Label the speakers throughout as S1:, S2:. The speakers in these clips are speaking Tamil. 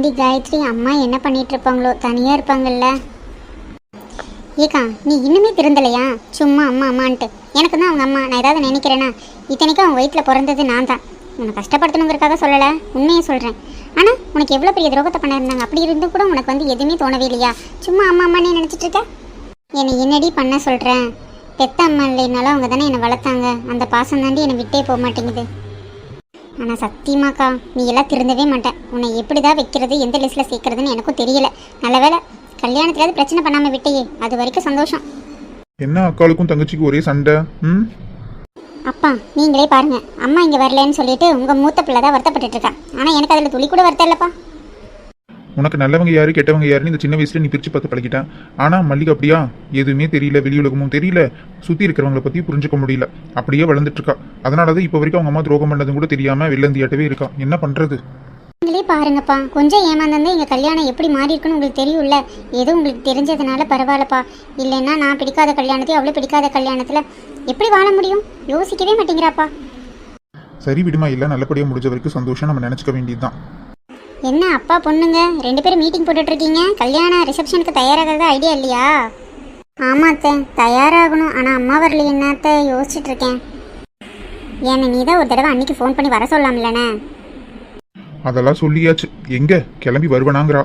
S1: ஏண்டி காயத்ரி அம்மா என்ன பண்ணிட்டு இருப்பாங்களோ தனியாக இருப்பாங்கல்ல. ஏக்கா நீ இன்னுமே திருந்தலையா? சும்மா அம்மா அம்மான்ட்டு. எனக்கு தான் அவங்க அம்மா. நான் ஏதாவது நினைக்கிறேன்னா இத்தனைக்கும் அவன் வயிற்றில் பிறந்தது நான் தான் உன்னை கஷ்டப்படுத்தணுங்கிறக்காக சொல்லலை. உண்மையை சொல்கிறேன் ஆனால் உனக்கு எவ்வளோ பெரிய துரோகத்தை பண்ணியிருந்தாங்க? அப்படி இருந்து கூட உனக்கு வந்து எதுவுமே தோணவே இல்லையா? சும்மா அம்மா அம்மானே நினச்சிட்டு இருக்க? என்னை என்னடி பண்ண சொல்கிறேன் பெத்த அம்மா இல்லைனாலும் அவங்க தானே என்னை வளர்த்தாங்க. அந்த பாசம் தாண்டி என்னை விட்டே போக மாட்டேங்குது. ஆனால் சத்தியமாக்கா நீ எல்லாம் திருந்தவே மாட்டேன் உன்னை எப்படி தான் வைக்கிறது எந்த லிஸ்ட்டில் சேர்க்கறதுன்னு எனக்கும் தெரியல. நல்ல வேளை கல்யாணத்துலேயாவது பிரச்சனை பண்ணாமல் விட்டையே. அது வரைக்கும் சந்தோஷம்.
S2: என்ன அக்காளுக்கும் தங்கச்சிக்கும் ஒரே சண்டை? ம்?
S1: அப்பா நீங்களே பாருங்க. அம்மா இங்கே வரலன்னு சொல்லிட்டு உங்கள் மூத்த பிள்ளை தான் வருத்தப்பட்டுட்டு இருக்கா. ஆனால் எனக்கு அதில் துளி கூட வருத்தம் இல்லைப்பா.
S2: உனக்கு நல்லவங்க யாரு கெட்டவங்க யாருன்னு இந்த சின்ன வயசுல நீ பிரிச்சு பார்த்து பழகிட்டேன் ஆனா மல்லிகை அப்படியா? எதுவுமே தெரியல வெளி உலகமும் தெரியல. சுத்தி இருக்கிறவங்கள பத்தி புரிஞ்சுக்க முடியல. அப்படியே வளர்ந்துட்டு இருக்கா. அதனாலதான் இப்ப வரைக்கும் அவங்க அம்மா துரோகம் பண்ணதும் கூட தெரியாம வெள்ளந்தியாட்டவே இருக்கா. என்ன பண்றது?
S1: நீங்களே பாருங்கப்பா. கொஞ்சம் ஏமாந்தா எங்கள் கல்யாணம் எப்படி மாறி இருக்குன்னு உங்களுக்கு தெரியும்ல. ஏதோ உங்களுக்கு தெரிஞ்சதுனால பரவாயில்லப்பா. இல்லைன்னா நான் பிடிக்காத கல்யாணத்தையும் அவ்வளோ பிடிக்காத கல்யாணத்தில் எப்படி வாழ முடியும்? யோசிக்கவே மாட்டேங்கிறாப்பா.
S2: சரி விடுமா இல்ல நல்லபடியா முடிஞ்ச வரைக்கும் சந்தோஷம் நம்ம நினைச்சுக்க வேண்டியதுதான்.
S1: என்ன அப்பா பொண்ணுங்க? ரெண்டு பேரும் மீட்டிங் போட்டுட்டு இருக்கீங்க கல்யாண ரிசப்ஷனுக்கு தயாராகிறது ஐடியா இல்லையா? ஆமா அத்தை தயாராகணும். ஆனால் அம்மா வரல என்னத்த யோசிச்சுட்டு இருக்கேன் ஏன்னா நீ தான் ஒரு தடவை அன்னைக்கு ஃபோன் பண்ணி வர சொல்லலாம்லண்ணே
S2: அதெல்லாம் சொல்லியாச்சு. எங்க? கிளம்பி வருவனாங்கிறா.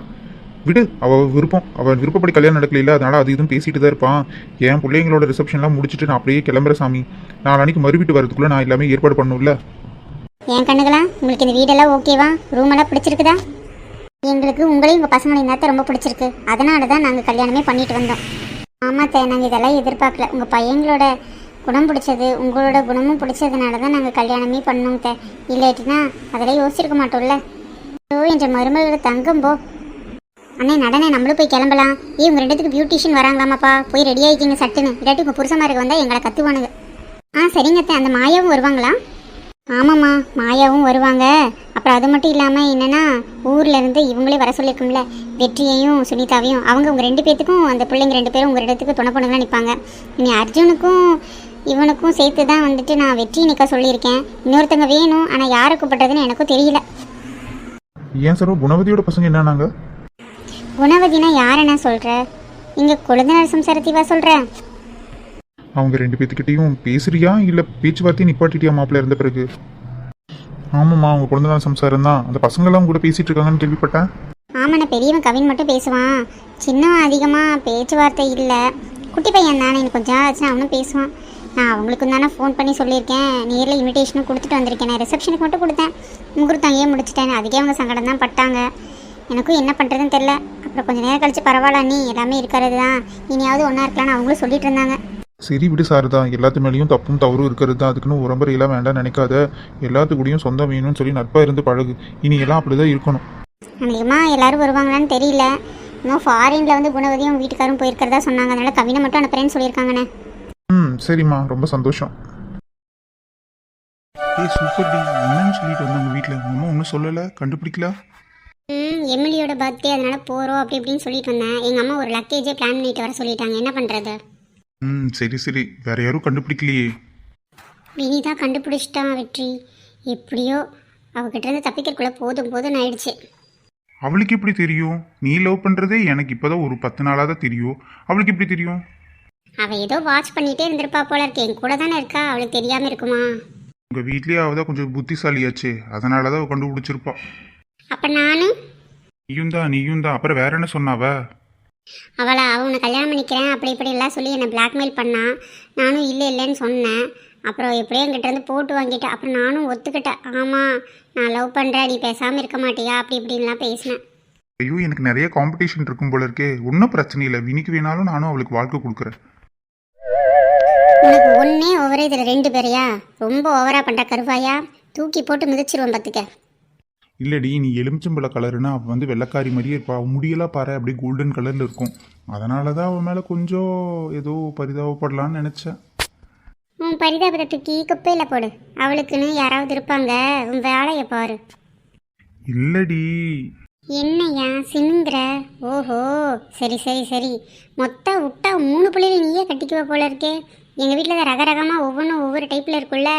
S2: விடு அவ விருப்பம். அவன் விருப்பப்படி கல்யாணம் நடக்கல அதனால அது இதுவும் பேசிட்டு தான் இருப்பான். என் பிள்ளைங்களோட ரிசப்ஷன்லாம் முடிச்சுட்டு நான் அப்படியே கிளம்புற சாமி. நாளைக்கு மறுவீட்டு வரதுக்குள்ள நான் எல்லாமே ஏற்பாடு பண்ணும்ல?
S1: ஏன் கண்ணுகளா? உங்களுக்கு இந்த வீடெல்லாம் ஓகேவா? ரூம் எல்லாம் பிடிச்சிருக்குதா? எங்களுக்கு உங்களையும் உங்கள் பசங்களையும் தான் ரொம்ப பிடிச்சிருக்கு. அதனால தான் நாங்கள் கல்யாணமே பண்ணிட்டு வந்தோம். ஆமாம் தே நாங்கள் இதெல்லாம் எதிர்பார்க்கல. உங்கள் பையங்களோட குணம் பிடிச்சது உங்களோட குணமும் பிடிச்சதுனால தான் நாங்கள் கல்யாணமே பண்ணோம் தே. இல்லாட்டினா அதெல்லாம் யோசிச்சிருக்க மாட்டோம்ல. ஐயோ என்ற மருமகளோட தங்கம் போ. அண்ணே நடனே நம்மளும் போய் கிளம்பலாம். ஏ உங்கள் ரெண்டுத்துக்கு பியூட்டிஷியன் வராங்களாமாப்பா? போய் ரெடி ஆகிக்கிங்க சட்டுன்னு. இல்லாட்டி உங்கள் புருஷமாருக்கு வந்தால் எங்களை கற்றுவானுங்க ஆ சரிங்க அந்த மாயாவும் வருவாங்களா? ஆமாம்மா மாயாவும் வருவாங்க. அப்புறம் அது மட்டும் இல்லாமல் என்னென்னா ஊர்ல இருந்து இவங்களே வர சொல்லியிருக்கோம்ல வெற்றியையும் சுனிதாவையும். அவங்க உங்கள் ரெண்டு பேர்த்துக்கும் அந்த பிள்ளைங்க ரெண்டு பேரும் உங்கள் இடத்துக்கு துணை பொண்ணுங்களாம் நிற்பாங்க இனி அர்ஜுனுக்கும் இவனுக்கும் சேர்த்து தான் வந்துட்டு நான் வெற்றி நிற்க சொல்லியிருக்கேன். இன்னொருத்தங்க வேணும் ஆனால் யாரை கூப்பிட்றதுன்னு எனக்கும் தெரியல.
S2: ஏன் சார் குணவதியோட பசங்க என்னன்னாங்க?
S1: குணவதினா யாரை சொல்கிற இங்கே கொழுந்தனர் சம்சாரத்திவா சொல்கிறேன்
S2: அவங்க ரெண்டு பேத்துக்கிட்டையும் பேசுறியா? இல்லை பேச்சுவார்த்தையும் நிப்பாட்டிட்டியா மாப்பிள்ள இருந்த பிறகு? ஆமாம்மா அவங்க குழந்தை சம்சாரம் தான் அந்த பசங்கெல்லாம் கூட பேசிட்டு இருக்காங்கன்னு கேள்விப்பட்டேன்
S1: ஆமாண்ணா பெரியவன் கவின் மட்டும் பேசுவான். சின்னவன் அதிகமாக பேச்சுவார்த்தை இல்லை. குட்டி பையன் தானே எனக்கு கொஞ்சம் ஆச்சுன்னா அவனும் பேசுவான். நான் அவங்களுக்கும் தானே ஃபோன் பண்ணி சொல்லியிருக்கேன். நேரில் இன்விடேஷனும் கொடுத்துட்டு வந்திருக்கேன். நான் ரிசப்ஷனுக்கு மட்டும் கொடுத்தேன். முகூர்த்தம் அங்கேயே முடிச்சிட்டேன். அதுக்கே அவங்க சங்கடம் தான் பட்டாங்க. எனக்கும் என்ன பண்ணுறதுன்னு தெரில அப்புறம் கொஞ்சம் நேரம் கழிச்சு பரவாயில்ல நீ எல்லாமே இருக்கிறது தான் இனியாவது ஒன்றா இருக்கலாம்னு அவங்களும் சொல்லிட்டு இருந்தாங்க.
S2: சரி விடு சார் தான் எல்லாத்து மேலேயும் தப்பும் தவறும் இருக்கிறது தான் அதுக்குன்னு உரம்பரையெல்லாம் வேண்டாம் நினைக்காத. எல்லாத்து கூடயும் சொந்தம் வேணும்னு சொல்லி நட்பா இருந்து பழகு. இனி எல்லாம் அப்படிதான் இருக்கணும்.
S1: அதிகமாக எல்லாரும் வருவாங்களான்னு தெரியல. இன்னும் ஃபாரினில் வந்து குணவதியும் வீட்டுக்காரும் போயிருக்கிறதா சொன்னாங்க. அதனால கவினை மட்டும் அனுப்புறேன்னு சொல்லியிருக்காங்கண்ணே.
S2: ம் சரிம்மா. ரொம்ப சந்தோஷம். ஏய் சூப்பர் டி. என்னன்னு சொல்லிட்டு வந்தாங்க வீட்டில் அம்மா ஒன்றும் சொல்லலை? கண்டுபிடிக்கல?
S1: ம் எமிலியோட பர்த்டே அதனால போகிறோம் அப்படி இப்படின்னு சொல்லிட்டு வந்தேன். எங்கள் அம்மா ஒரு லக்கேஜே பிளான் பண்ணிட்டு வர சொல்லிட்டாங்க. என்ன பண்ணுறது
S2: ம் சரி சரி. வேற யாரும் கண்டுபிடிக்கலையே.
S1: வினிதா கண்டுபிடிச்சிட்டான் வெற்றி. எப்படியோ அவகிட்ட இருந்து தப்பிக்கிறதுக்குள்ள போதும் போதும் ஆயிடுச்சு.
S2: அவளுக்கு எப்படி தெரியும்? நீ லவ் பண்ணுறதே எனக்கு இப்போதான் ஒரு பத்து நாளாக தான் தெரியும். அவளுக்கு எப்படி தெரியும்?
S1: அவள் ஏதோ வாட்ச் பண்ணிட்டே இருந்திருப்பா போல இருக்கு. என் கூட தானே இருக்கா? அவளுக்கு தெரியாமல் இருக்குமா?
S2: உங்கள் வீட்லேயே அவள் தான் கொஞ்சம் புத்திசாலியாச்சே. அதனால தான் அவள் கண்டுபிடிச்சிருப்பா.
S1: அப்போ நானும்
S2: நீயும் தான் நீயும் தான் அப்புறம் வேற என்ன சொன்னாவ?
S1: அவளை அவனை கல்யாணம் பண்ணிக்கிறேன் அப்படி இப்படி எல்லாம் சொல்லி என்னை பிளாக்மெயில் பண்ணான் நானும் இல்லை இல்லைன்னு சொன்னேன். அப்புறம் எப்படியோ என்கிட்ட இருந்து போட்டு வாங்கிட்டேன். அப்புறம் நானும் ஒத்துக்கிட்டேன். ஆமாம் நான் லவ் பண்ணுறேன் நீ பேசாமல் இருக்க மாட்டியா? அப்படி இப்படின்லாம் பேசினேன்.
S2: ஐயோ எனக்கு நிறைய காம்படிஷன் இருக்கும் போல இருக்கே. ஒன்றும் பிரச்சனை இல்லை. வினிக்கு வேணாலும் நானும் அவளுக்கு வாழ்க்கை கொடுக்குறேன்.
S1: உனக்கு ஒன்றே ஓவரே இதில் ரெண்டு பேரையா? ரொம்ப ஓவராக பண்ணுற கருவாயா? தூக்கி போட்டு மிதிச்சிருவேன் பார்த்துக்க
S2: இல்லடி நீ எலுமிச்சம்பழ கலருன்னா அவள் வந்து வெள்ளைக்காரி மாதிரியே இருப்பா. அவள் முடியெல்லாம் பாரு அப்படியே கோல்டன் கலரில் இருக்கும். அதனால தான் அவன் மேலே கொஞ்சம் ஏதோ பரிதாபப்படலான்னு நினச்சேன்.
S1: உன் பரிதாபத்தை தூக்கி குப்பையில் போடு. அவளுக்குன்னு யாராவது இருப்பாங்க. உன் வேலையை பாரு.
S2: இல்லடி.
S1: என்னையா சினுங்கிற? ஓஹோ சரி சரி சரி. மொத்தம் விட்டா மூணு பிள்ளைகள் நீயே கட்டிக்குவ போல இருக்கே. எங்கள் வீட்டில் ரக ரகமாக ஒவ்வொன்றும் ஒவ்வொரு டைப்பில் இருக்குல்ல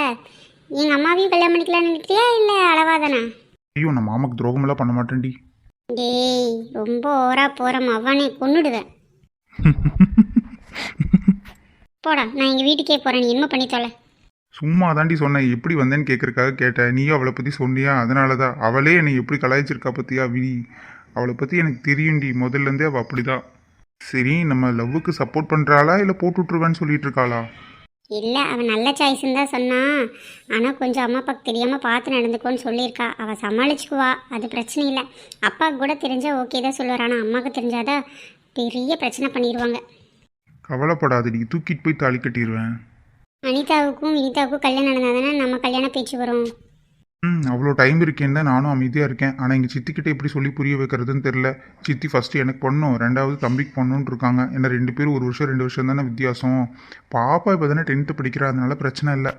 S1: எங்கள் அம்மாவையும் கல்யாணம் பண்ணிக்கலாம்னு நினைக்கிறியா இல்லை அளவாதானா?
S2: ஐயோ நான் மாமாக்கு துரோகமெல்லாம் பண்ண மாட்டேன்டி.
S1: டேய் ரொம்ப ஓரா போகிறோம் அவனே கொன்னுடுவேன் போடா நான் எங்கள் வீட்டுக்கே போகிறேன் நீ என்ன பண்ணி தொலை.
S2: சும்மா தாண்டி சொன்னேன். எப்படி வந்தேன்னு கேட்கறக்காக கேட்டேன். நீயும் அவளை பற்றி சொன்னியா? அதனால தான் அவளே என்னை எப்படி கலாய்ச்சிருக்கா பற்றியா விதி அவளை பற்றி எனக்கு தெரியும்டி. முதல்லேருந்தே அவள் அப்படிதான். சரி நம்ம லவ்வுக்கு சப்போர்ட் பண்ணுறாளா இல்லை போட்டு விட்ருவேன்னு சொல்லிட்டு இருக்காளா?
S1: இல்லை அவன் நல்ல சாய்ஸ்ன்னு தான் சொன்னான் ஆனால் கொஞ்சம் அம்மா அப்பாவுக்கு தெரியாமல் பார்த்து நடந்துக்கோன்னு சொல்லியிருக்கா. அவள் சமாளிச்சுக்குவா அது பிரச்சனை இல்லை. அப்பாவுக்கு கூட தெரிஞ்சால் ஓகே தான் சொல்லுவார். ஆனால் அம்மாவுக்கு தெரிஞ்சாதான் பெரிய பிரச்சனை பண்ணிடுவாங்க
S2: கவலைப்படாதடி தூக்கிட்டு போய் தாலி கட்டிடுவேன்
S1: அனிதாவுக்கும் வினிதாவுக்கும் கல்யாணம் நடந்தால் தானே நம்ம கல்யாண பேச்சு வரும்.
S2: ம் அவ்வளோ டைம் இருக்கேன்னு தான் நானும் அமைதியாக இருக்கேன். ஆனால் எங்கள் சித்திக்கிட்ட எப்படி சொல்லி புரிய வைக்கிறதுன்னு தெரில சித்தி ஃபஸ்ட்டு எனக்கு பொண்ணும் ரெண்டாவது தம்பிக்கு பொண்ணுன்னு இருக்காங்க. ஏன்னா ரெண்டு பேரும் ஒரு வருஷம் ரெண்டு வருஷம் தானே வித்தியாசம். பாப்பா இப்போ தானே டென்த்து படிக்கிறா அதனால பிரச்சனை இல்லை.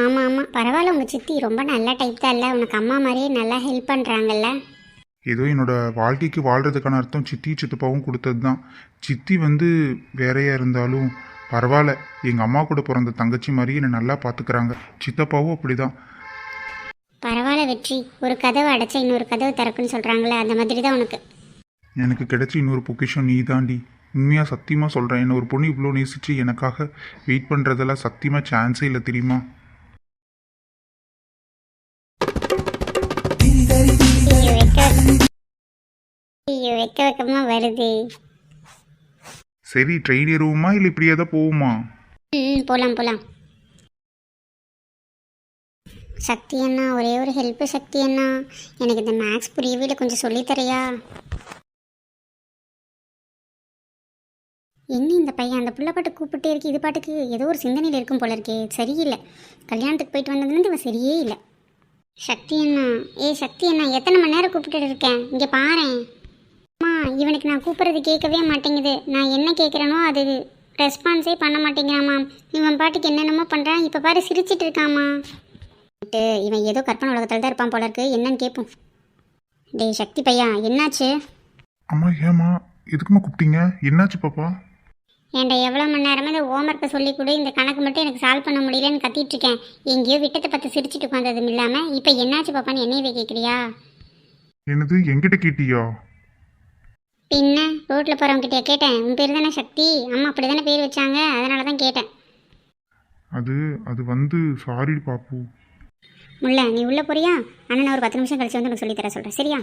S1: ஆமாம் ஆமாம் பரவாயில்ல உங்கள் சித்தி ரொம்ப நல்ல டைப் தான் இல்லை. உனக்கு அம்மா மாதிரியே நல்லா ஹெல்ப் பண்ணுறாங்கல்ல
S2: ஏதோ என்னோட வாழ்க்கைக்கு வாழ்கிறதுக்கான அர்த்தம் சித்தி சித்தப்பாவும் கொடுத்தது தான் சித்தி வந்து வேறையாக இருந்தாலும் பரவாயில்ல. எங்கள் அம்மா கூட பிறந்த தங்கச்சி மாதிரி என்னை நல்லா பார்த்துக்கிறாங்க சித்தப்பாவும் அப்படிதான்.
S1: பரவாயில்ல வெற்றி. ஒரு கதவை அடைச்சா இன்னொரு கதவை திறக்குன்னு சொல்கிறாங்களே அந்த மாதிரி தான் உனக்கு.
S2: எனக்கு கிடைச்ச இன்னொரு பொக்கிஷம் நீ தாண்டி உண்மையாக சத்தியமாக சொல்கிறேன் என்ன ஒரு பொண்ணு இவ்வளோ நேசிச்சு எனக்காக வெயிட் பண்ணுறதெல்லாம் சத்தியமாக சான்ஸே இல்லை தெரியுமா?
S1: ஐயோ வெக்க வெக்கமாக வருது.
S2: சரி ட்ரெயின் ஏறுவோமா இல்லை இப்படியே தான் போவோமா?
S1: ம் போகலாம் போகலாம் சக்தி அண்ணா ஒரே ஒரு ஹெல்ப்பு சக்தி அண்ணா. எனக்கு இந்த மேக்ஸ் புரியவே இல்லை கொஞ்சம் சொல்லித் தரியா? என்ன இந்த பையன்? அந்த புள்ள பாட்டு கூப்பிட்டே இருக்கு. இது பாட்டுக்கு ஏதோ ஒரு சிந்தனையில் இருக்கும் போல இருக்கே. சரியில்லை. கல்யாணத்துக்கு போயிட்டு வந்ததுலேருந்து இவன் சரியே இல்லை. சக்தி அண்ணா. ஏ சக்தி அண்ணா எத்தனை மணி நேரம் கூப்பிட்டுட்டு இருக்கேன்? இங்கே பாரேன். அம்மா இவனுக்கு நான் கூப்பிட்றது கேட்கவே மாட்டேங்குது. நான் என்ன கேட்குறேனோ அது ரெஸ்பான்ஸே பண்ண மாட்டேங்கிறாம்மா. இவன் பாட்டுக்கு என்னென்னமோ பண்ணுறான் இப்போ பாரு சிரிச்சிட்டு இருக்காம்மா. இவன் ஏதோ கற்பனை உலகத்தில் தான் இருப்பான் போல இருக்கு. என்னன்னு கேட்போம். டேய் சக்தி பையா என்னாச்சு?
S2: அம்மா ஏம்மா எதுக்குமா கூப்பிட்டீங்க? என்னாச்சு பாப்பா?
S1: ஏன்டா எவ்வளோ மணி நேரமா இந்த ஹோம்ஒர்க்கை சொல்லி கொடு இந்த கணக்கு மட்டும் எனக்கு சால்வ் பண்ண முடியலன்னு கத்திட்டு இருக்கேன். எங்கேயோ விட்டத்தை பார்த்து சிரிச்சிட்டு உட்காந்ததும் இல்லாமல் இப்போ என்னாச்சு பாப்பான்னு என்னையவே கேட்குறியா
S2: என்னது என்கிட்ட கேட்டியா?
S1: பின்ன ரோட்டில் போகிறவங்கிட்டே கேட்டேன். உன் பேர் தானே சக்தி? அம்மா அப்படி தானே பேர் வச்சாங்க. அதனால தான் கேட்டேன்.
S2: அது அது வந்து சாரி பாப்பு.
S1: முல்ல நீ உள்ளே போறியா? அண்ணன் நான் ஒரு பத்து நிமிஷம் கழிச்சு வந்து உனக்கு சொல்லித்தர சொல்கிறேன் சரியா?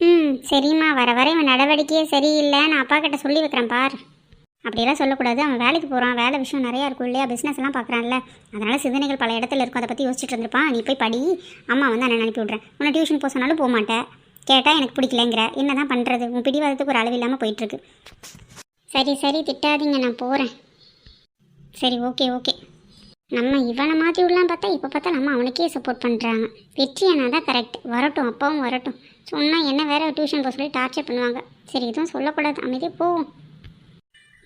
S1: ம் சரிம்மா. வர வர இவன் நடவடிக்கையே சரியில்லை. நான் அப்பா கிட்ட சொல்லி வைக்கிறேன் பார். அப்படியெல்லாம் சொல்லக்கூடாது. அவன் வேலைக்கு போகிறான் வேலை விஷயம் நிறையா இருக்கும் இல்லையா? பிஸ்னஸ் எல்லாம் பார்க்குறான்ல. அதனால் சிந்தனைகள் பல இடத்துல இருக்கும். அதை பற்றி யோசிச்சுட்டு இருந்திருப்பான் நீ போய் படி. அம்மா வந்து அண்ணன் அனுப்பி விட்றேன். உன்னை டியூஷன் போக சொன்னாலும் போக மாட்டேன் கேட்டால் எனக்கு பிடிக்கலங்கிற. என்ன தான் பண்ணுறது உன் பிடிவாதத்துக்கு ஒரு அளவு இல்லாமல் போயிட்டுருக்கு சரி சரி. திட்டாதீங்க. நான் போகிறேன் சரி ஓகே ஓகே நம்ம இவனை மாற்றி விடலாம் பார்த்தா இப்போ பார்த்தா நம்ம அவனுக்கே சப்போர்ட் பண்ணுறாங்க வெற்றி அண்ணா தான் கரெக்ட் வரட்டும் அப்பாவும் வரட்டும். சொன்னால் என்ன வேறு டியூஷன் போக சொல்லி டார்ச்சர் பண்ணுவாங்க. சரி எதுவும் சொல்லக்கூடாது. அமைதி போவோம்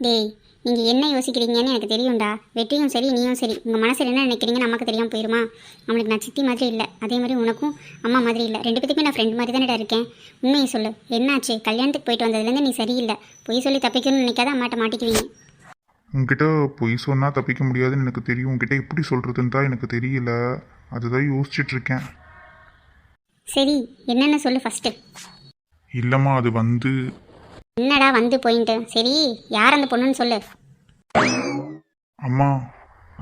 S1: டேய் நீங்கள் என்ன யோசிக்கிறீங்கன்னு எனக்கு தெரியும்டா. வெற்றியும் சரி நீயும் சரி. உங்கள் மனசில் என்ன நினைக்கிறீங்க நமக்கு தெரியாமல் போயிருமா? அவனுக்கு நான் சித்தி மாதிரி இல்லை. அதே மாதிரி உனக்கும் அம்மா மாதிரி இல்லை. ரெண்டு பேத்துக்குமே நான் ஃப்ரெண்ட் மாதிரி தானே இருக்கேன். உண்மையை சொல்லு. என்னாச்சு? கல்யாணத்துக்கு போயிட்டு வந்ததுலேருந்து நீ சரியில்லை. பொய் சொல்லி தப்பிக்கணும்னு நினைக்காத அம்மாட்ட மாட்டிக்குவீங்க.
S2: உங்ககிட்ட பொய் சொன்னால் தப்பிக்க முடியாதுன்னு எனக்கு தெரியும். உங்ககிட்ட எப்படி சொல்கிறதுன்னு தான் எனக்கு தெரியல. அதுதான் யோசிச்சுட்டு இருக்கேன்
S1: சரி என்னென்ன சொல்லு ஃபஸ்ட்டு
S2: இல்லைம்மா அது வந்து
S1: என்னடா வந்து போயின்ட்டு? சரி யார் அந்த பொண்ணுன்னு சொல்லு.
S2: அம்மா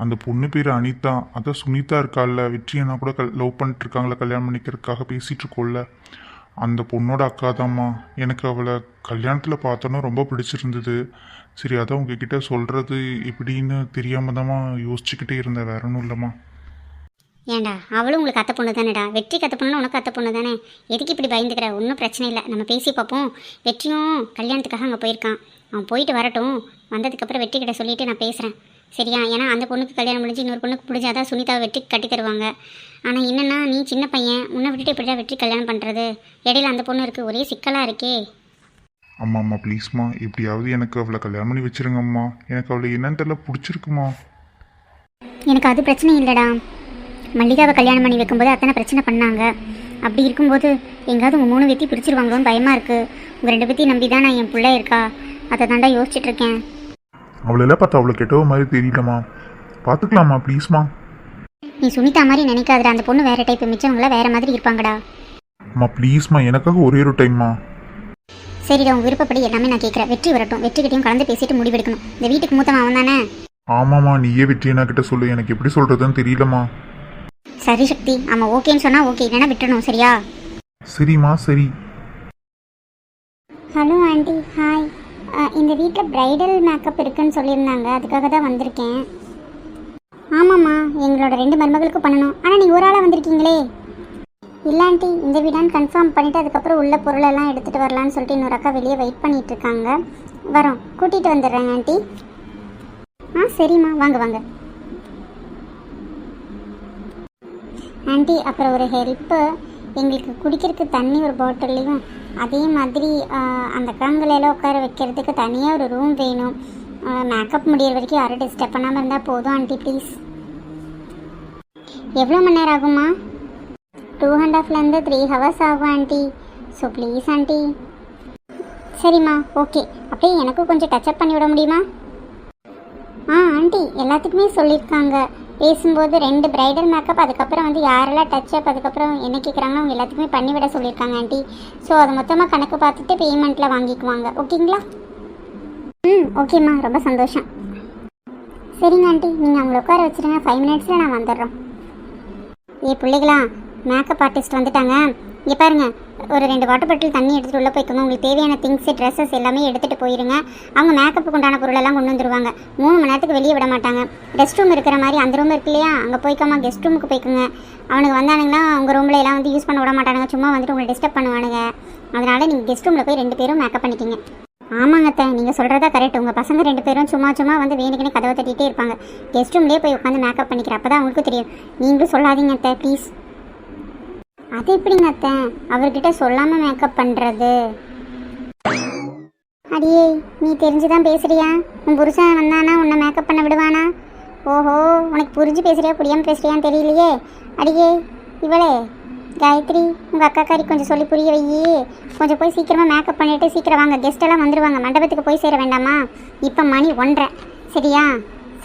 S2: அந்த பொண்ணு பேர் அனிதா. அதான் சுனிதா இருக்கால்ல வெற்றி அண்ணா கூட கல் லவ் பண்ணிட்டு இருக்காங்களா கல்யாணம் பண்ணிக்கிறதுக்காக பேசிட்டு இருக்கோம்ல அந்த பொண்ணோட அக்கா தாம்மா எனக்கு அவளை கல்யாணத்தில் பார்த்தோன்னா ரொம்ப பிடிச்சிருந்தது. சரி அதான் உங்ககிட்ட சொல்கிறது எப்படின்னு தெரியாமல் தாம்மா யோசிச்சுக்கிட்டே இருந்தேன். வேற ஒன்றும் இல்லைம்மா.
S1: ஏன்டா அவளும் உங்களுக்கு அத்தை பொண்ணு தானேடா? வெற்றி கத்த பொண்ணு உனக்கு அத்தை பொண்ணு தானே? எதுக்கு இப்படி பயந்துக்கிற? ஒன்றும் பிரச்சனை இல்லை. நம்ம பேசி பார்ப்போம். வெற்றியும் கல்யாணத்துக்காக அங்கே போயிருக்கான். அவன் போயிட்டு வரட்டும். வந்ததுக்கப்புறம் வெற்றி கிட்ட சொல்லிட்டு நான் பேசுகிறேன் சரியா? ஏன்னா அந்த பொண்ணுக்கு கல்யாணம் முடிஞ்சு இன்னொரு பொண்ணுக்கு பிடிச்சாதான் சுனிதாவை வெற்றி கட்டி தருவாங்க. ஆனால் என்னென்னா நீ சின்ன பையன். உன்னை விட்டுட்டு இப்படியா வெற்றி கல்யாணம் பண்ணுறது இடையில அந்த பொண்ணு இருக்குது ஒரே சிக்கலாக இருக்கே.
S2: அம்மா அம்மா ப்ளீஸ்மா எப்படியாவது எனக்கு அவளை கல்யாணம் பண்ணி வச்சிருங்கம்மா எனக்கு அவளை என்னன்னு தெரியல பிடிச்சிருக்குமா?
S1: எனக்கு அது பிரச்சனை இல்லைடா. மல்லிகாவை கல்யாணம் பண்ணி வைக்கும்போது அத்தனை பிரச்சனை பண்ணாங்க. அப்படி இருக்கும்போது எங்காவது உங்கள் மூணு வெத்தி பிரிச்சிருவாங்களோன்னு பயமாக இருக்குது உங்கள் ரெண்டு பேத்தையும் நம்பி தான் நான் என் பிள்ளை இருக்கா? அதை தாண்டா யோசிச்சுட்டு இருக்கேன்.
S2: அவளெல்லாம் பார்த்தா அவ்வளோ கெட்டவ மாதிரி தெரியலம்மா பார்த்துக்கலாமா ப்ளீஸ்மா
S1: நீ சுனிதா மாதிரி நினைக்காதடா. அந்த பொண்ணு வேற டைப் மிச்சவங்கள வேற மாதிரி இருப்பாங்கடா.
S2: அம்மா ப்ளீஸ்மா எனக்காக ஒரே ஒரு டைம்மா
S1: சரிடா உன் விருப்பப்படி எல்லாமே நான் கேட்குறேன் வெற்றி வரட்டும். வெற்றிக்கிட்டையும் கலந்து பேசிட்டு முடிவெடுக்கணும். இந்த வீட்டுக்கு மூத்தவன் அவன் தானே
S2: ஆமாம்மா நீயே வெற்றியனா கிட்ட சொல்லு. எனக்கு எப்படி சொல்றதுன்னு தெரியலம்மா.
S1: சரி சக்தி. அவன் ஓகேன்னு சொன்னா ஓகே. இல்லைன்னா விட்டுறணும். சரியா?
S2: சரிம்மா சரி.
S1: Hello aunty. ஹாய் இந்த வீட்டில் ப்ரைடல் மேக்கப் இருக்குன்னு சொல்லியிருந்தாங்க. அதுக்காக தான் வந்திருக்கேன். ஆமாம்மா. எங்களோட ரெண்டு மருமகளுக்கும் பண்ணணும். ஆனால் நீங்கள் ஒரு ஆளாக வந்திருக்கீங்களே. இல்லாண்டி இந்த வீடான்னு கன்ஃபார்ம் பண்ணிவிட்டு அதுக்கப்புறம் உள்ள பொருளெல்லாம் எடுத்துகிட்டு வரலான்னு சொல்லிட்டு இன்னொரு அக்கா வெளியே வெயிட் பண்ணிட்டு இருக்காங்க. வரோம். கூட்டிகிட்டு வந்துடுறேங்க ஆண்டி. ஆ சரிம்மா. வாங்க வாங்க. ஆண்டி அப்புறம் ஒரு ஹெல்ப்பு எங்களுக்கு குடிக்கிறதுக்கு தண்ணி ஒரு பாட்டில்லையும் அதே மாதிரி அந்த கங்கலையில் உட்கார வைக்கிறதுக்கு தனியாக ஒரு ரூம் வேணும். மேக்கப் முடியிற வரைக்கும் யாரும் டிஸ்டர்ப் பண்ணாமல் இருந்தால் போதும் ஆண்டி ப்ளீஸ் எவ்வளோ மணி நேரம் ஆகுமா டூ அண்ட் ஹாஃப்லேருந்து த்ரீ ஹவர்ஸ் ஆகும் ஆண்டி ஸோ ப்ளீஸ் ஆண்டி சரிம்மா ஓகே அப்படியே எனக்கும் கொஞ்சம் டச்சப் பண்ணி விட முடியுமா? ஆ ஆண்டி எல்லாத்துக்குமே சொல்லியிருக்காங்க. பேசும்போது ரெண்டு பிரைடல் மேக்கப் அதுக்கப்புறம் வந்து யாரெல்லாம் டச்சப் அதுக்கப்புறம் என்ன கேட்குறாங்களோ அவங்க எல்லாத்துக்குமே பண்ணிவிட சொல்லியிருக்காங்க ஆண்டி ஸோ அதை மொத்தமாக கணக்கு பார்த்துட்டு பேமெண்ட்டில் வாங்கிக்குவாங்க. ஓகேங்களா? ம் ஓகேம்மா ரொம்ப சந்தோஷம். சரிங்க ஆண்டி நீங்கள் அவங்கள உட்கார வச்சுருங்க. ஃபைவ் மினிட்ஸில் நான் வந்துடுறோம். ஏ பிள்ளைகளா மேக்கப் ஆர்டிஸ்ட் வந்துட்டாங்க. இங்கே பாருங்க ஒரு ரெண்டு வாட்டர் பாட்டில் தண்ணி எடுத்துகிட்டு உள்ளே போய்க்கோங்க. உங்களுக்கு தேவையான திங்ஸ் ட்ரெஸ்ஸஸ் எல்லாமே எடுத்துகிட்டு போயிருங்க. அவங்க மேக்கப்புக்கு உண்டான பொருளெல்லாம் கொண்டு வந்துருவாங்க. மூணு மணி நேரத்துக்கு வெளியே விட மாட்டாங்க. ரெஸ்ட் ரூம் இருக்கிற மாதிரி அந்த ரூம் இருக்கு இல்லையா? அங்கே போய்க்காம கெஸ்ட் ரூமுக்கு போய்க்குங்க. அவனுக்கு வந்தானுங்கன்னா உங்கள் ரூமில் எல்லாம் வந்து யூஸ் பண்ண விட மாட்டானுங்க. சும்மா வந்துட்டு உங்களை டிஸ்டர்ப் பண்ணுவானுங்க. அதனால் நீங்கள் கெஸ்ட் ரூமில் போய் ரெண்டு பேரும் மேக்கப் பண்ணிக்கிங்க. ஆமாங்க அத்தை நீங்கள் சொல்கிறதா கரெக்ட் உங்கள் பசங்க ரெண்டு பேரும் சும்மா சும்மா வந்து வேணுக்குன்னு கதவை தட்டிகிட்டே இருப்பாங்க. கெஸ்ட் ரூம்லேயே போய் உட்காந்து மேக்கப் பண்ணிக்கிறேன் அப்போ தான் அவங்களுக்கும் தெரியும். நீங்களும் சொல்லாதீங்க அத்தை ப்ளீஸ் அது எப்படிங்க அத்தை? அவர்கிட்ட சொல்லாமல் மேக்கப் பண்ணுறது அடியே நீ தெரிஞ்சுதான் பேசுறியா? உன் புருஷன் வந்தானா உன்னை மேக்கப் பண்ண விடுவானா? ஓஹோ உனக்கு புரிஞ்சு பேசுறியா புரியாம பேசுறியான்னு தெரியலையே. அடியே இவளே காயத்ரி உங்கள் அக்காக்காரி கொஞ்சம் சொல்லி புரிய வையி. கொஞ்சம் போய் சீக்கிரமாக மேக்கப் பண்ணிட்டு சீக்கிரம் வாங்க. கெஸ்ட் எல்லாம் வந்துருவாங்க. மண்டபத்துக்கு போய் சேர வேண்டாமா? இப்போ மணி ஒன்றரை. சரியா?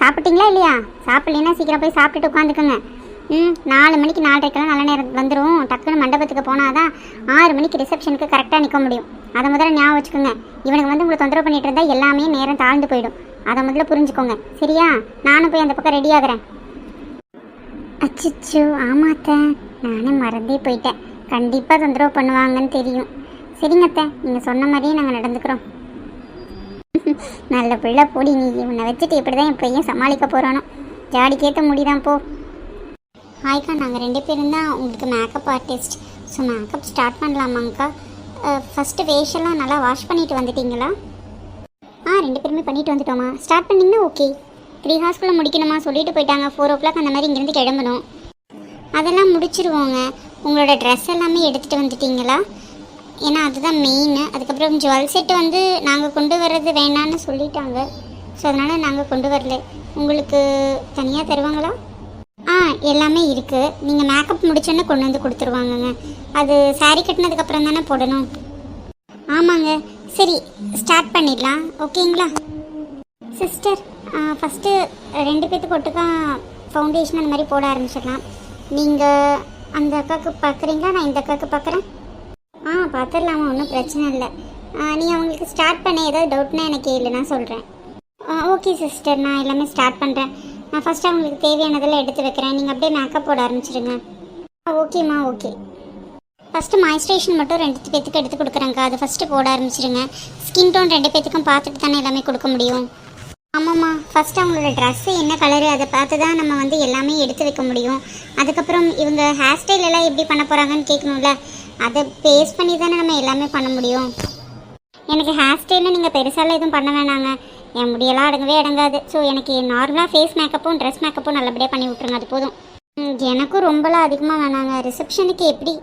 S1: சாப்பிட்டீங்களா இல்லையா? சாப்பிட்லன்னா சீக்கிரம் போய் சாப்பிட்டுட்டு உட்காந்துக்கோங்க. ம் நாலு மணிக்கு நாலரைக்கெல்லாம் நல்ல நேரம் வந்துடும் டக்குன்னு மண்டபத்துக்கு போனாதான் ஆறு மணிக்கு ரிசப்ஷனுக்கு கரெக்டாக நிற்க முடியும். அதை முதல்ல ஞாபகம் வச்சுக்கோங்க. இவனுக்கு வந்து உங்களை தொந்தரவு பண்ணிட்டு இருந்தால் எல்லாமே நேரம் தாழ்ந்து போயிடும். அதை முதல்ல புரிஞ்சுக்கோங்க. சரியா? நானும் போய் அந்த பக்கம் ரெடி ஆகுறேன். அச்சிச்சோ ஆமாத்த நானே மறந்தே போயிட்டேன். கண்டிப்பாக தொந்தரவு பண்ணுவாங்கன்னு தெரியும். சரிங்க அத்தை. நீங்கள் சொன்ன மாதிரியே நாங்கள் நடந்துக்கிறோம். நல்ல பிள்ளை போடி நீ. இவனை வச்சுட்டு இப்படி தான் என் பையன் சமாளிக்க போகிறானோ ஜாடிக்கேற்ற முடிதான் போ. ஹாய்க்கா நாங்கள் ரெண்டு பேரும் தான் உங்களுக்கு makeup artist so makeup start பண்ணலாமாங்க்கா first வேஷெல்லாம் நல்லா வாஷ் பண்ணிட்டு வந்துட்டீங்களா? ஆ ரெண்டு பேருமே பண்ணிட்டு வந்துட்டோமா? ஸ்டார்ட் பண்ணிங்கன்னா ஓகே த்ரீ ஹார்ஸ்குள்ளே முடிக்கணுமா? சொல்லிட்டு போயிட்டாங்க. ஃபோர் ஓ கிளாக் அந்த மாதிரி இங்கேருந்து கிளம்பணும். அதெல்லாம் முடிச்சிருவோங்க. உங்களோட ட்ரெஸ் எல்லாமே எடுத்துகிட்டு வந்துட்டீங்களா? ஏன்னா அதுதான் மெயின் அதுக்கப்புறம் ஜுவல் செட்டு வந்து நாங்கள் கொண்டு வர்றது வேணான்னு சொல்லிட்டாங்க. ஸோ அதனால் நாங்கள் கொண்டு வரல. உங்களுக்கு தனியாக தருவாங்களா? ஆ எல்லாமே இருக்குது நீங்கள் மேக்கப் முடிச்சோன்னே கொண்டு வந்து கொடுத்துருவாங்கங்க. அது சாரீ கட்டினதுக்கப்புறம் தானே போடணும். ஆமாங்க. சரி ஸ்டார்ட் பண்ணிடலாம். ஓகேங்களா? சிஸ்டர் ஃபஸ்ட்டு ரெண்டு பேர்த்துக்கு ஒட்டுக்கா ஃபவுண்டேஷன் அந்த மாதிரி போட ஆரம்பிச்சிடலாம். நீங்கள் அந்த அக்காவுக்கு பார்க்குறீங்களா நான் இந்த அக்காவுக்கு பார்க்குறேன் ஆ பார்த்துடலாமா ஒன்றும் பிரச்சனை இல்லை. நீ அவங்களுக்கு ஸ்டார்ட் பண்ண. ஏதாவது டவுட்னா எனக்கு இல்லை நான் சொல்கிறேன் ஓகே சிஸ்டர் நான் எல்லாமே ஸ்டார்ட் பண்ணுறேன் நான் ஃபஸ்ட்டு அவங்களுக்கு தேவையானதெல்லாம் எடுத்து வைக்கிறேன். நீங்கள் அப்படியே மேக்கப் போட ஆரம்பிச்சிடுங்க ஆ ஓகேம்மா ஓகே ஃபஸ்ட்டு மாய்ஸ்ட்ரேஷன் மட்டும் ரெண்டு பேத்துக்கு எடுத்து கொடுக்குறேங்க்கா அது ஃபஸ்ட்டு போட ஆரம்பிச்சிடுங்க ஸ்கின் டோன் ரெண்டு பேத்துக்கும் பார்த்துட்டு தானே எல்லாமே கொடுக்க முடியும். ஆமாம்மா. ஃபஸ்ட்டு அவங்களோட ட்ரெஸ்ஸு என்ன கலரு அதை பார்த்து தான் நம்ம வந்து எல்லாமே எடுத்து வைக்க முடியும். அதுக்கப்புறம் இவங்க ஹேர் ஸ்டைல் எல்லாம் எப்படி பண்ண போகிறாங்கன்னு கேட்கணும்ல? அதை பேஸ் பண்ணி தானே நம்ம எல்லாமே பண்ண முடியும். எனக்கு ஹேர் ஸ்டைலில் நீங்கள் பெருசாலாம் எதுவும் பண்ண வேணாங்க. என் முடியெல்லாம் அடங்கவே அடங்காது. ஸோ எனக்கு நார்மலாக ஃபேஸ் மேக்கப்பும் ட்ரெஸ் மேக்கப்பும் நல்லபடியாக பண்ணி விட்ருங்க அது போதும். எனக்கும் ரொம்பலாம் அதிகமாக வேணாங்க. ரிசப்ஷனுக்கு எப்படி?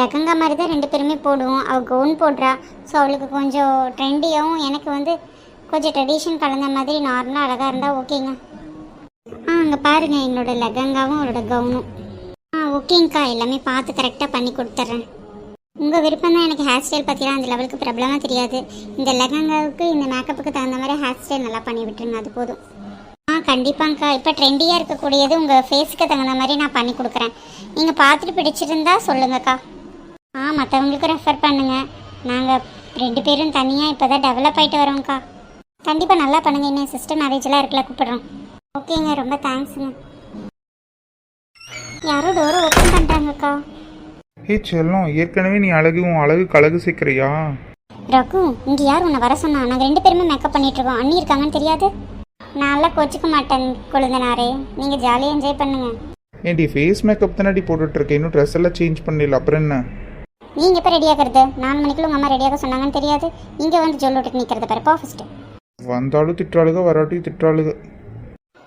S1: லெகங்கா மாதிரி தான் ரெண்டு பேருமே போடுவோம். அவள் கவுன் போடுறா. ஸோ அவளுக்கு கொஞ்சம் ட்ரெண்டியாகவும் எனக்கு வந்து கொஞ்சம் ட்ரெடிஷன் கலந்த மாதிரி நார்மலாக அழகாக இருந்தால் ஓகேங்க. ஆ அங்கே பாருங்கள் என்னோடய லெகங்காவும் அவளோட கவுனும் ஆ ஓகேங்க்கா எல்லாமே பார்த்து கரெக்டாக பண்ணி கொடுத்துட்றேன். உங்கள் விருப்பம் தான் எனக்கு ஹேர் ஸ்டைல் பற்றிலாம் அந்த லெவலுக்கு பிரபலமாக தெரியாது. இந்த லெகங்காவுக்கு இந்த மேக்கப்புக்கு தகுந்த மாதிரி ஹேர் ஸ்டைல் நல்லா பண்ணி விட்டுருங்க அது போதும். ஆ கண்டிப்பாங்க்கா இப்போ ட்ரெண்டியாக இருக்கக்கூடியது உங்கள் ஃபேஸுக்கு தகுந்த மாதிரி நான் பண்ணி கொடுக்குறேன். நீங்கள் பார்த்துட்டு பிடிச்சிருந்தா சொல்லுங்கக்கா. ஆ மற்றவங்களுக்கும் ரெஃபர் பண்ணுங்கள் நாங்கள் ரெண்டு பேரும் தனியாக இப்போ தான் டெவலப் ஆகிட்டு வரோங்க்கா கண்டிப்பாக நல்லா பண்ணுங்க. இன்னும் சிஸ்டர் மேரேஜ்லாம் இருக்குல்ல கூப்பிட்றோம். ஓகேங்க ரொம்ப தேங்க்ஸுங்க யாரும் டோரை ஓப்பன் பண்ணுறாங்கக்கா
S3: ஹே செல்லம் ஏற்கனவே நீ அழகு உன் அழகு கழகு சேர்க்கிறியா
S1: ரகு இங்கே யார் உன்னை வர சொன்னா? நாங்கள் ரெண்டு பேருமே மேக்கப் பண்ணிட்டு இருக்கோம். அண்ணி இருக்காங்கன்னு தெரியாது? நான்லாம் கோச்சிக்க மாட்டேன் குழந்தனாரே. நீங்கள் ஜாலியாக என்ஜாய் பண்ணுங்க.
S3: ஏன்டி ஃபேஸ் மேக்கப் தானடி போட்டுட்டு இருக்கேன் இன்னும் ட்ரெஸ் எல்லாம் சேஞ்ச் பண்ணல. அப்புறம் என்ன?
S1: நீங்கள் எப்போ ரெடியாகிறது நாலு மணிக்குள்ள உங்கள் அம்மா ரெடியாக சொன்னாங்கன்னு தெரியாது. இங்கே வந்து ஜொல் விட்டுட்டு நிற்கிறது பாரு போ ஃபஸ்ட்டு
S3: வந்தாலும் திட்டுறாளுக வராட்டி திட்டுறாளுக.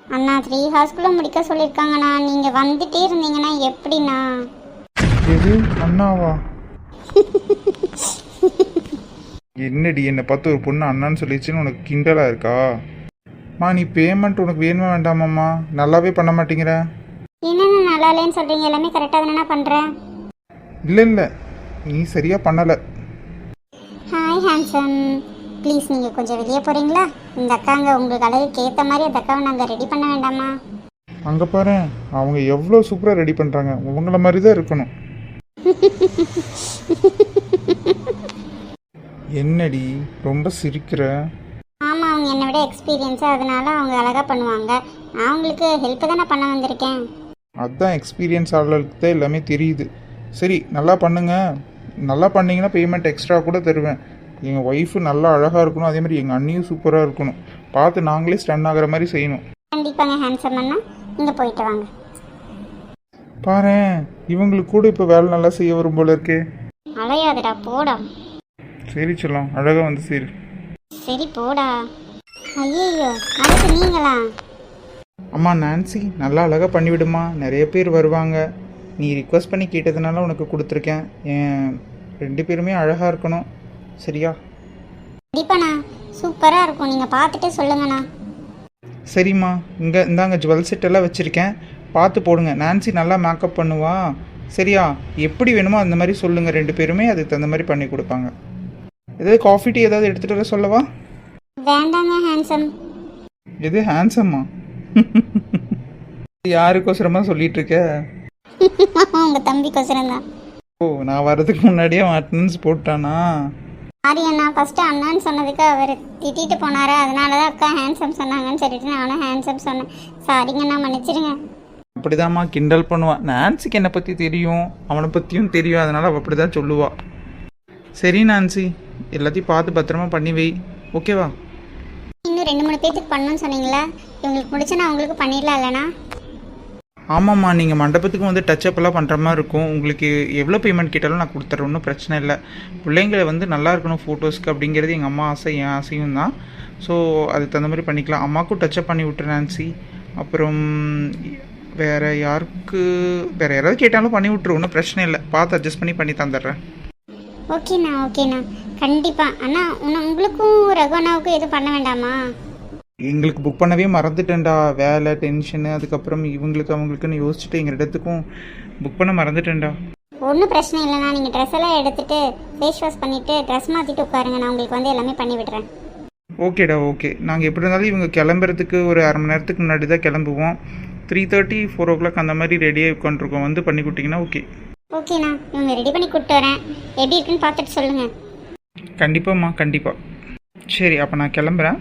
S1: அண்ணா த்ரீ ஹார்ஸ்க்குள்ளே முடிக்க சொல்லியிருக்காங்கண்ணா நீங்கள் வந்துட்டே இருந்தீங்கன்னா எப்படிண்ணா?
S3: எது? அண்ணாவா? என்னடி என்னை பார்த்து ஒரு பொண்ணு அண்ணான்னு சொல்லிச்சுன்னு உனக்கு கிண்டலா இருக்கா? மா நீ பேமெண்ட் உனக்கு வேணுமா வேண்டாமாம்மா? நல்லாவே பண்ண மாட்டேங்கிற.
S1: என்னென்ன நல்லா இல்லைன்னு சொல்கிறீங்க எல்லாமே கரெக்டாக தானே பண்ணுறேன்
S3: இல்லை இல்லை. நீ சரியா பண்ணலை.
S1: ஹாய் ஹேண்ட்ஸம் ப்ளீஸ் நீங்கள் கொஞ்சம் வெளியே போகிறீங்களா இந்த அக்காங்க உங்களுக்கு அழகுக்கு ஏற்ற மாதிரி அந்த அக்காவை நாங்கள் ரெடி பண்ண வேண்டாமா?
S3: அங்கே பாரு அவங்க எவ்வளோ சூப்பராக ரெடி பண்ணுறாங்க உங்கள மாதிரி தான் இருக்கணும். என்னடி ரொம்ப சிரிக்கிற?
S1: ஆமாம் அவங்க என்னை விட எக்ஸ்பீரியன்ஸு அதனால அவங்க அழகாக பண்ணுவாங்க. நான் அவங்களுக்கு ஹெல்ப் தானே பண்ண வந்திருக்கேன்.
S3: அதான் எக்ஸ்பீரியன்ஸ் ஆளுக்கு தான் எல்லாமே தெரியுது. சரி நல்லா பண்ணுங்க. நல்லா பண்ணீங்கன்னா பேமெண்ட் எக்ஸ்ட்ரா கூட தருவேன். எங்கள் ஒய்ஃபு நல்லா அழகாக இருக்கணும். அதே மாதிரி எங்கள் அண்ணியும் சூப்பராக இருக்கணும். பார்த்து நாங்களே ஸ்டன் ஆகிற மாதிரி செய்யணும்.
S1: கண்டிப்பாங்க ஹேண்ட்ஸம் அண்ணா. நீங்கள் போயிட்டு வாங்க.
S3: பாரேன் இவங்களுக்கு கூட இப்போ வேலை நல்லா செய்ய வரும் போல இருக்கே.
S1: அலையாதடா போடா.
S3: சரி சொல்லலாம் அழகாக வந்து சரி.
S1: சரி போடா. ஐயோ அதுக்கு நீங்களா?
S3: அம்மா நான்சி நல்லா அழகாக பண்ணிவிடுமா? நிறைய பேர் வருவாங்க. நீ ரிக்வஸ்ட் பண்ணி கேட்டதுனால உனக்கு கொடுத்துருக்கேன். என் ரெண்டு பேருமே அழகாக இருக்கணும். சரியா?
S1: கண்டிப்பாண்ணா. சூப்பராக இருக்கும். நீங்கள் பார்த்துட்டு சொல்லுங்கண்ணா.
S3: சரிம்மா இங்கே இந்தாங்க ஜுவல் செட் எல்லாம் வச்சுருக்கேன். பார்த்து போடுங்க. நான்சி நல்லா மேக்கப் பண்ணுவா. சரியா? எப்படி வேணுமோ அந்த மாதிரி சொல்லுங்கள் ரெண்டு பேருமே அதுக்கு தகுந்த மாதிரி பண்ணி கொடுப்பாங்க. ஏதாவது காஃபி டீ ஏதாவது எடுத்துகிட்டு வர சொல்லவா?
S1: வேண்டாங்க ஹேண்ட்ஸம்
S3: எது ஹேண்ட்ஸம்மா யாருக்கோசரமா சொல்லிட்டு இருக்க
S1: உங்கள் தம்பிக்கோசரம் தான்
S3: ஓ நான் வர்றதுக்கு முன்னாடியே அட்டண்டன்ஸ் போட்டானா?
S1: சாரி அண்ணா ஃபஸ்ட்டு அண்ணான்னு சொன்னதுக்கு அவர் திட்டிட்டு போனார். அதனால தான் அக்கா ஹேண்ட்ஸம் சொன்னாங்கன்னு சொல்லிட்டு நானும் ஹேண்ட்ஸம் சொன்னேன். சாரிங்கண்ணா மன்னிச்சிடுங்க
S3: அப்படிதாம்மா கிண்டல் பண்ணுவான் நான்சிக்கு என்னை பற்றி தெரியும். அவனை பற்றியும் தெரியும். அதனால் அவள் அப்படி தான் சொல்லுவா. சரி நான்சி. எல்லாத்தையும் பார்த்து பத்திரமா பண்ணி வை. ஓகேவா?
S1: இன்னும் ரெண்டு மூணு பேத்துக்கு பண்ணணும்னு சொன்னீங்களா? இவங்களுக்கு முடிச்சுன்னா அவங்களுக்கு பண்ணிடலாம் இல்லைண்ணா
S3: ஆமாம்மா நீங்கள் மண்டபத்துக்கு வந்து டச்சப் எல்லாம் பண்ணுற மாதிரி இருக்கும். உங்களுக்கு எவ்வளோ பேமெண்ட் கேட்டாலும் நான் கொடுத்துட்றேன் ஒன்றும் பிரச்சனை இல்லை. பிள்ளைங்களை வந்து நல்லா இருக்கணும். ஃபோட்டோஸ்க்கு அப்படிங்கிறது எங்கள் அம்மா ஆசை. என் ஆசையும் தான். ஸோ அதுக்கு தகுந்த மாதிரி பண்ணிக்கலாம். அம்மாவுக்கும் டச்சப் பண்ணி விட்டுரு நான்சி. அப்புறம் வேற யாருக்கு வேற யாராவது கேட்டாலும் பண்ணி விட்ரு ஒன்றும் பிரச்சனை இல்லை. பார்த்து அட்ஜஸ்ட் பண்ணி பண்ணி தந்துடுறேன்.
S1: ஓகேண்ணா ஓகேண்ணா. கண்டிப்பாக அண்ணா உன்னை உங்களுக்கும் ரகுண்ணாவுக்கும் எதுவும் பண்ண வேண்டாமா?
S3: எங்களுக்கு புக் பண்ணவே மறந்துட்டேன்டா. வேலை டென்ஷனு அதுக்கப்புறம் இவங்களுக்கு அவங்களுக்குன்னு யோசிச்சுட்டு எங்கள் இடத்துக்கும் புக் பண்ண மறந்துட்டேன்டா.
S1: ஒன்றும் பிரச்சனை இல்லைண்ணா. நீங்கள் ட்ரெஸ் எல்லாம் எடுத்துட்டு ஃபேஸ் வாஷ் பண்ணிவிட்டு ட்ரெஸ் மாற்றிட்டு உட்காருங்க. நான் உங்களுக்கு வந்து எல்லாமே பண்ணி விடுறேன்
S3: ஓகேடா ஓகே. நாங்கள் எப்படி இருந்தாலும் இவங்க கிளம்புறதுக்கு ஒரு அரை மணி நேரத்துக்கு முன்னாடி தான் கிளம்புவோம். Three thirty four o'clock அந்த மாதிரி ரெடியாக உட்காந்துருக்கோம் வந்து பண்ணி கொடுத்தீங்கன்னா ஓகே
S1: ஓகேண்ணா இவங்க ரெடி பண்ணி கூப்பிட்டு வரேன். எப்படி இருக்குன்னு பார்த்துட்டு சொல்லுங்கள்
S3: கண்டிப்பாம்மா கண்டிப்பாக சரி அப்போ நான் கிளம்புறேன்.